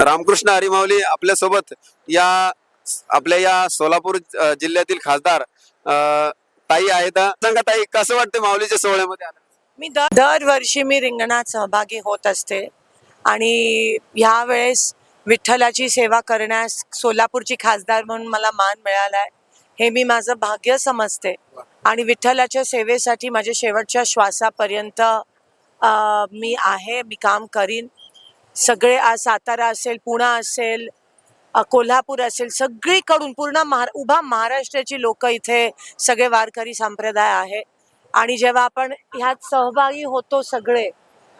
रामकृष्ण हरिमावली आपल्यासोबत या आपल्या या सोलापूर जिल्ह्यातील खासदार ताई आहेत. सांगा ताई कसं वाटतं माऊलीच्या सोहळ्यामध्ये? मी दर दरवर्षी मी रिंगणात सहभागी होत असते. आणि ह्या वेळेस विठ्ठलाची सेवा करण्यास सोलापूरची खासदार म्हणून मला मान मिळालाय हे मी माझं भाग्य समजते. आणि विठ्ठलाच्या सेवेसाठी माझ्या शेवटच्या श्वासापर्यंत मी आहे मी काम करीन. सगळे आज सातारा असेल पुणा असेल कोल्हापूर असेल सगळीकडून पूर्ण महार उभा महाराष्ट्राची लोक इथे सगळे वारकरी संप्रदाय आहे. आणि जेव्हा आपण ह्यात सहभागी होतो सगळे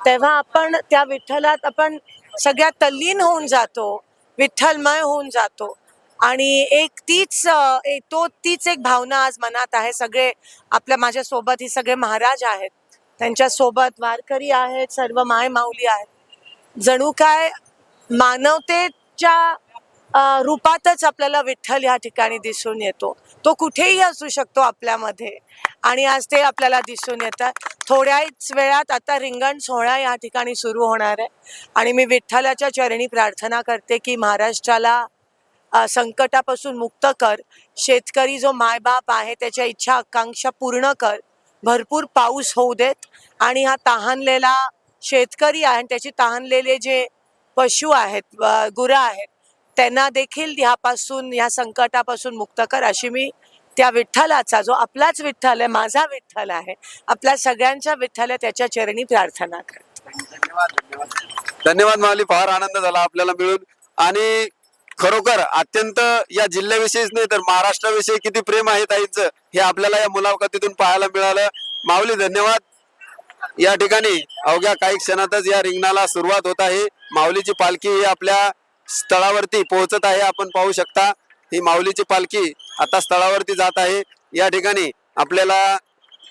तेव्हा आपण त्या विठ्ठलात आपण सगळ्यात तल्लीन होऊन जातो विठ्ठलमय होऊन जातो. आणि एक तीच एक तो तीच एक भावना आज मनात आहे. सगळे आपल्या माझ्यासोबत ही सगळे महाराज आहेत. त्यांच्यासोबत वारकरी आहेत सर्व माय माऊली आहेत. जणू काय मानवतेच्या रूपातच आपल्याला विठ्ठल या ठिकाणी दिसून येतो. तो कुठेही असू शकतो आपल्यामध्ये. आणि आज ते आपल्याला दिसून येतात. थोड्याच वेळात आता रिंगण सोहळा या ठिकाणी सुरू होणार आहे. आणि मी विठ्ठलाच्या चरणी प्रार्थना करते की महाराष्ट्राला संकटापासून मुक्त कर. शेतकरी जो मायबाप आहे त्याच्या इच्छा आकांक्षा पूर्ण कर. भरपूर पाऊस होऊ देत. आणि हा तहानलेला शेतकरी आहे आणि त्याची तहानलेले जे पशु आहेत गुरं आहेत त्यांना देखील ह्यापासून ह्या संकटापासून मुक्त कर अशी मी त्या विठ्ठलाचा जो आपलाच विठ्ठल आहे माझा विठ्ठल आहे आपल्या सगळ्यांच्या विठ्ठल आहे त्याच्या चरणी प्रार्थना करते. धन्यवाद माऊली फार आनंद झाला आपल्याला मिळून. आणि खरोखर अत्यंत या जिल्ह्याविषयीच नाही तर महाराष्ट्राविषयी किती प्रेम आहे ताईंचं हे आपल्याला या मुलाखतीतून पाहायला मिळालं. माऊली धन्यवाद. या ठिकाणी अवघ्या काही क्षणातच या रिंगणाला सुरुवात होत आहे. माऊलीची पालखी ही आपल्या स्थळावरती पोहोचत आहे. आपण पाहू शकता ही माऊलीची पालखी आता स्थळावरती जात आहे. या ठिकाणी आपल्याला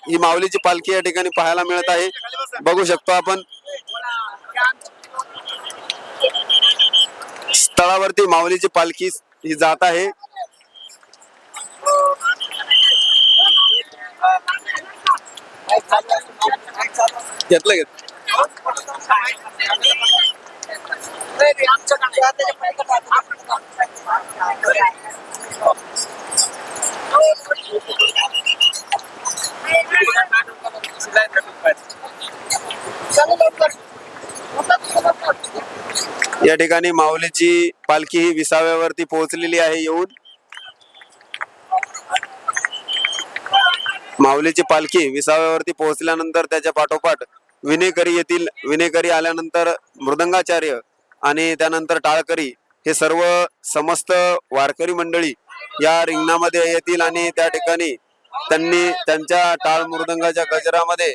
ही माऊलीची पालखी या ठिकाणी पाहायला मिळत आहे. बघू शकतो आपण. स्थळावरती माऊलीची पालखी ही जात आहे. घेतलं घेत या ठिकाणी माऊलीची पालखी ही विसाव्यावरती पोहोचलेली आहे येऊन. माऊलीची पालखी विसाव्यावरती पोहोचल्यानंतर त्याच्या पाठोपाठ विनेकरी येथील विनेकरी आल्यानंतर मृदंगाचार्य आणि त्यानंतर टाळकरी हे सर्व समस्त वारकरी मंडळी या रिंगणामध्ये येतील आणि त्या ठिकाणी त्यांनी त्यांच्या टाळ मृदंगाच्या गजरामध्ये